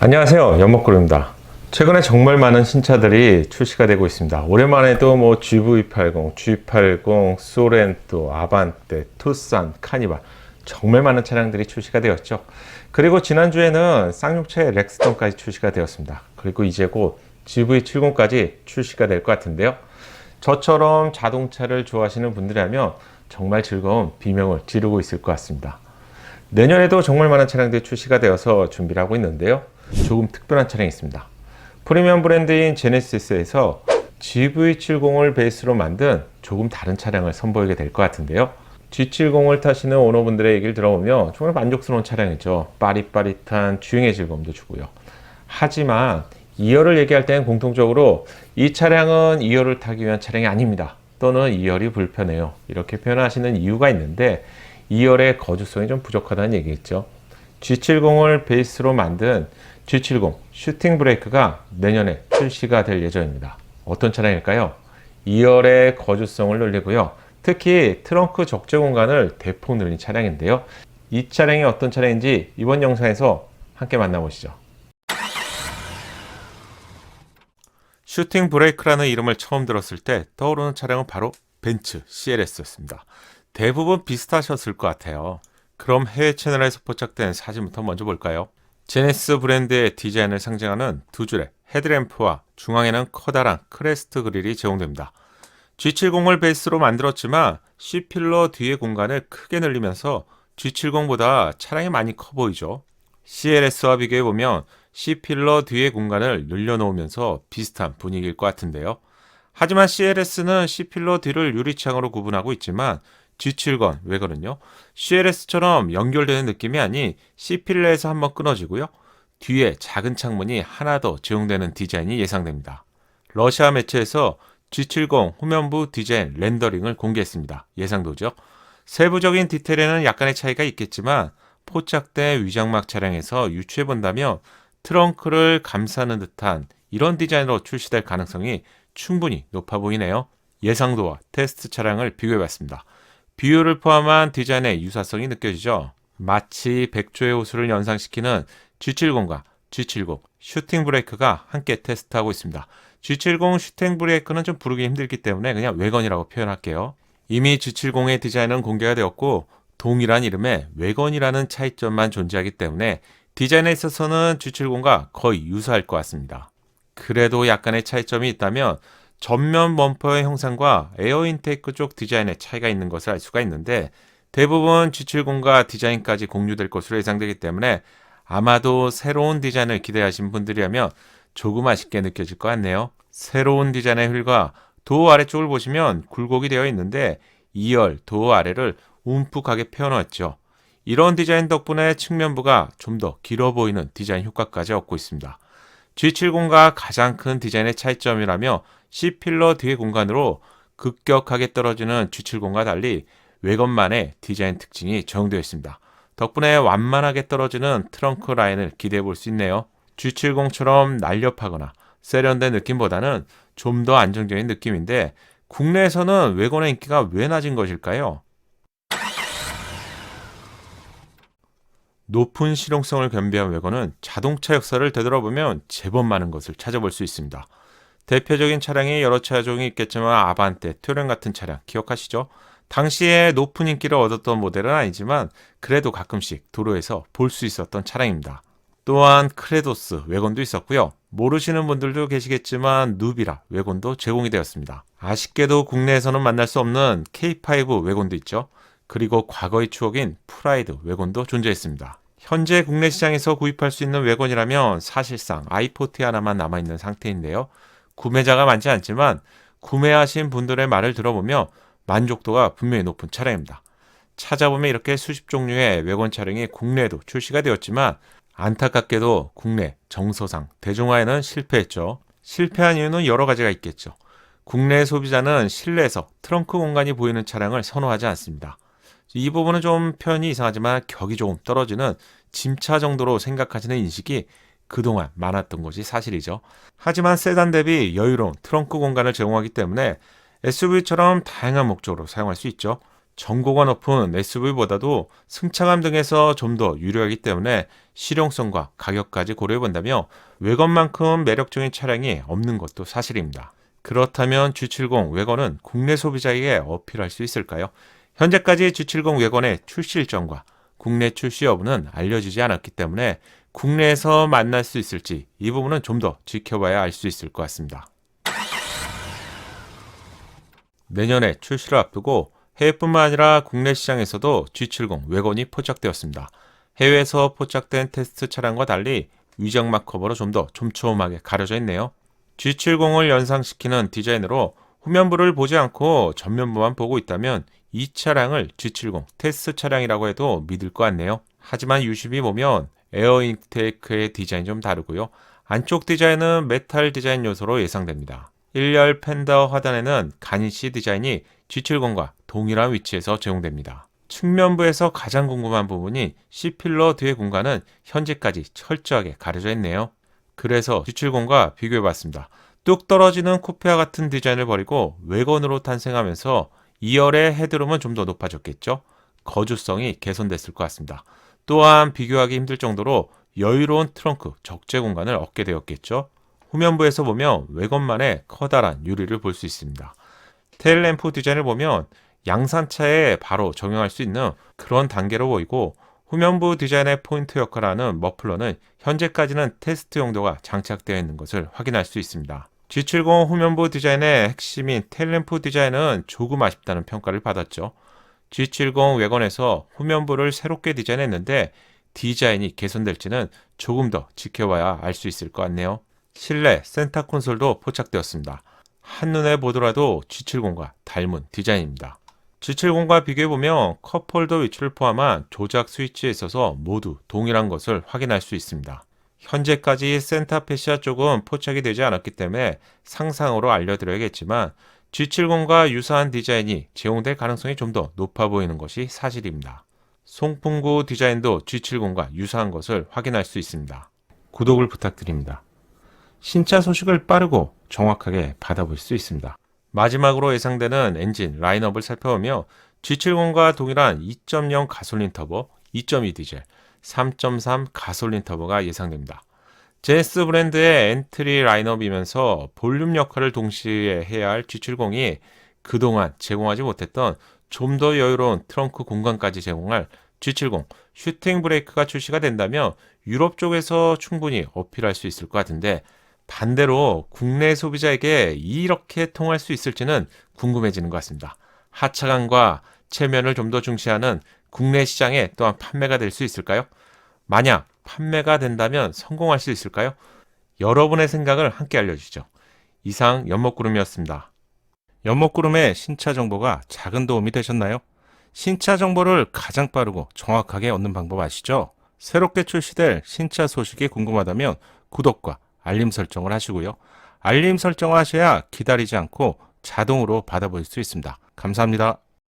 안녕하세요. 연목구루입니다. 최근에 정말 많은 신차들이 출시가 되고 있습니다. 오랜만에도 뭐 GV80, G80, 소렌토, 아반떼, 투싼, 카니발 정말 많은 차량들이 출시가 되었죠. 그리고 지난주에는 쌍용차의 렉스턴까지 출시가 되었습니다. 그리고 이제 곧 GV70까지 출시가 될 것 같은데요. 저처럼 자동차를 좋아하시는 분들이라면 정말 즐거운 비명을 지르고 있을 것 같습니다. 내년에도 정말 많은 차량들이 출시가 되어서 준비를 하고 있는데요. 조금 특별한 차량이 있습니다. 프리미엄 브랜드인 제네시스에서 GV70을 베이스로 만든 조금 다른 차량을 선보이게 될 것 같은데요. G70을 타시는 오너분들의 얘기를 들어보면 정말 만족스러운 차량이죠. 빠릿빠릿한 주행의 즐거움도 주고요. 하지만 2열을 얘기할 때는 공통적으로 이 차량은 2열을 타기 위한 차량이 아닙니다. 또는 2열이 불편해요. 이렇게 표현하시는 이유가 있는데 2열의 거주성이 좀 부족하다는 얘기겠죠. G70을 베이스로 만든 G70 슈팅 브레이크가 내년에 출시가 될 예정입니다. 어떤 차량일까요? 2열의 거주성을 늘리고요. 특히 트렁크 적재 공간을 대폭 늘린 차량인데요. 이 차량이 어떤 차량인지 이번 영상에서 함께 만나보시죠. 슈팅 브레이크라는 이름을 처음 들었을 때 떠오르는 차량은 바로 벤츠 CLS였습니다. 대부분 비슷하셨을 것 같아요. 그럼 해외 채널에서 포착된 사진부터 먼저 볼까요? 제네시스 브랜드의 디자인을 상징하는 두 줄의 헤드램프와 중앙에는 커다란 크레스트 그릴이 제공됩니다. G70을 베이스로 만들었지만 C필러 뒤의 공간을 크게 늘리면서 G70보다 차량이 많이 커 보이죠. CLS와 비교해 보면 C필러 뒤의 공간을 늘려놓으면서 비슷한 분위기일 것 같은데요. 하지만 CLS는 C필러 뒤를 유리창으로 구분하고 있지만 G70 외관은요. CLS처럼 연결되는 느낌이 아닌 C필러에서 한번 끊어지고요. 뒤에 작은 창문이 하나 더 제공되는 디자인이 예상됩니다. 러시아 매체에서 G70 후면부 디자인 렌더링을 공개했습니다. 예상도죠. 세부적인 디테일에는 약간의 차이가 있겠지만 포착된 위장막 차량에서 유추해 본다면 트렁크를 감싸는 듯한 이런 디자인으로 출시될 가능성이 충분히 높아 보이네요. 예상도와 테스트 차량을 비교해 봤습니다. 비율을 포함한 디자인의 유사성이 느껴지죠. 마치 백조의 호수를 연상시키는 G70과 G70 슈팅 브레이크가 함께 테스트하고 있습니다. G70 슈팅 브레이크는 좀 부르기 힘들기 때문에 그냥 외건이라고 표현할게요. 이미 G70의 디자인은 공개가 되었고 동일한 이름의 외건이라는 차이점만 존재하기 때문에 디자인에 있어서는 G70과 거의 유사할 것 같습니다. 그래도 약간의 차이점이 있다면 전면 범퍼의 형상과 에어 인테이크 쪽 디자인의 차이가 있는 것을 알 수가 있는데 대부분 G70과 디자인까지 공유될 것으로 예상되기 때문에 아마도 새로운 디자인을 기대하신 분들이라면 조금 아쉽게 느껴질 것 같네요. 새로운 디자인의 휠과 도어 아래쪽을 보시면 굴곡이 되어 있는데 2열 도어 아래를 움푹하게 펴놓았죠. 이런 디자인 덕분에 측면부가 좀 더 길어 보이는 디자인 효과까지 얻고 있습니다. G70과 가장 큰 디자인의 차이점이라며 C필러 뒤의 공간으로 급격하게 떨어지는 G70과 달리 외건만의 디자인 특징이 적용되어 있습니다. 덕분에 완만하게 떨어지는 트렁크 라인을 기대해 볼 수 있네요. G70처럼 날렵하거나 세련된 느낌보다는 좀 더 안정적인 느낌인데 국내에서는 외건의 인기가 왜 낮은 것일까요? 높은 실용성을 겸비한 외건은 자동차 역사를 되돌아보면 제법 많은 것을 찾아볼 수 있습니다. 대표적인 차량이 여러 차종이 있겠지만 아반떼, 튜렌 같은 차량 기억하시죠? 당시에 높은 인기를 얻었던 모델은 아니지만 그래도 가끔씩 도로에서 볼 수 있었던 차량입니다. 또한 크레도스 외건도 있었고요. 모르시는 분들도 계시겠지만 누비라 외건도 제공이 되었습니다. 아쉽게도 국내에서는 만날 수 없는 K5 외건도 있죠. 그리고 과거의 추억인 프라이드 외건도 존재했습니다. 현재 국내 시장에서 구입할 수 있는 외건이라면 사실상 i40 하나만 남아있는 상태인데요. 구매자가 많지 않지만 구매하신 분들의 말을 들어보며 만족도가 분명히 높은 차량입니다. 찾아보면 이렇게 수십 종류의 외건 차량이 국내에도 출시가 되었지만 안타깝게도 국내 정서상 대중화에는 실패했죠. 실패한 이유는 여러 가지가 있겠죠. 국내 소비자는 실내에서 트렁크 공간이 보이는 차량을 선호하지 않습니다. 이 부분은 좀 표현이 이상하지만 격이 조금 떨어지는 짐차 정도로 생각하시는 인식이 그동안 많았던 것이 사실이죠. 하지만 세단 대비 여유로운 트렁크 공간을 제공하기 때문에 SUV처럼 다양한 목적으로 사용할 수 있죠. 정고가 높은 SUV보다도 승차감 등에서 좀 더 유리하기 때문에 실용성과 가격까지 고려해 본다며 외관만큼 매력적인 차량이 없는 것도 사실입니다. 그렇다면 G70 외관은 국내 소비자에게 어필할 수 있을까요? 현재까지 G70 외관의 출시 일정과 국내 출시 여부는 알려지지 않았기 때문에 국내에서 만날 수 있을지 이 부분은 좀 더 지켜봐야 알 수 있을 것 같습니다. 내년에 출시를 앞두고 해외뿐만 아니라 국내 시장에서도 G70 외건이 포착되었습니다. 해외에서 포착된 테스트 차량과 달리 위장막 커버로 좀 더 촘촘하게 가려져 있네요. G70을 연상시키는 디자인으로 후면부를 보지 않고 전면부만 보고 있다면 이 차량을 G70 테스트 차량이라고 해도 믿을 것 같네요. 하지만 유심히 보면 에어 인테이크의 디자인이 좀 다르고요. 안쪽 디자인은 메탈 디자인 요소로 예상됩니다. 1열 팬더 하단에는 가니시 디자인이 G70과 동일한 위치에서 제공됩니다. 측면부에서 가장 궁금한 부분이 C필러 뒤의 공간은 현재까지 철저하게 가려져 있네요. 그래서 G70과 비교해봤습니다. 뚝 떨어지는 쿠페와 같은 디자인을 버리고 외건으로 탄생하면서 2열의 헤드룸은 좀 더 높아졌겠죠. 거주성이 개선됐을 것 같습니다. 또한 비교하기 힘들 정도로 여유로운 트렁크 적재 공간을 얻게 되었겠죠. 후면부에서 보면 외건만의 커다란 유리를 볼 수 있습니다. 테일램프 디자인을 보면 양산차에 바로 적용할 수 있는 그런 단계로 보이고 후면부 디자인의 포인트 역할을 하는 머플러는 현재까지는 테스트 용도가 장착되어 있는 것을 확인할 수 있습니다. G70 후면부 디자인의 핵심인 테일램프 디자인은 조금 아쉽다는 평가를 받았죠. G70 외건에서 후면부를 새롭게 디자인했는데 디자인이 개선될지는 조금 더 지켜봐야 알 수 있을 것 같네요. 실내 센터 콘솔도 포착되었습니다. 한눈에 보더라도 G70과 닮은 디자인입니다. G70과 비교해보면 컵홀더 위치를 포함한 조작 스위치에 있어서 모두 동일한 것을 확인할 수 있습니다. 현재까지 센터 페시아 쪽은 포착이 되지 않았기 때문에 상상으로 알려드려야겠지만 G70과 유사한 디자인이 제공될 가능성이 좀 더 높아 보이는 것이 사실입니다. 송풍구 디자인도 G70과 유사한 것을 확인할 수 있습니다. 구독을 부탁드립니다. 신차 소식을 빠르고 정확하게 받아볼 수 있습니다. 마지막으로 예상되는 엔진 라인업을 살펴보며 G70과 동일한 2.0 가솔린 터보, 2.2 디젤, 3.3 가솔린 터보가 예상됩니다. 제네시스 브랜드의 엔트리 라인업이면서 볼륨 역할을 동시에 해야 할 G70이 그동안 제공하지 못했던 좀 더 여유로운 트렁크 공간까지 제공할 G70 슈팅 브레이크가 출시가 된다면 유럽 쪽에서 충분히 어필할 수 있을 것 같은데 반대로 국내 소비자에게 이렇게 통할 수 있을지는 궁금해지는 것 같습니다. 하차감과 체면을 좀 더 중시하는 국내 시장에 또한 판매가 될 수 있을까요? 만약 판매가 된다면 성공할 수 있을까요? 여러분의 생각을 함께 알려주시죠. 이상 연목구름이었습니다. 연목구름의 신차 정보가 작은 도움이 되셨나요? 신차 정보를 가장 빠르고 정확하게 얻는 방법 아시죠? 새롭게 출시될 신차 소식이 궁금하다면 구독과 알림 설정을 하시고요. 알림 설정을 하셔야 기다리지 않고 자동으로 받아볼 수 있습니다. 감사합니다.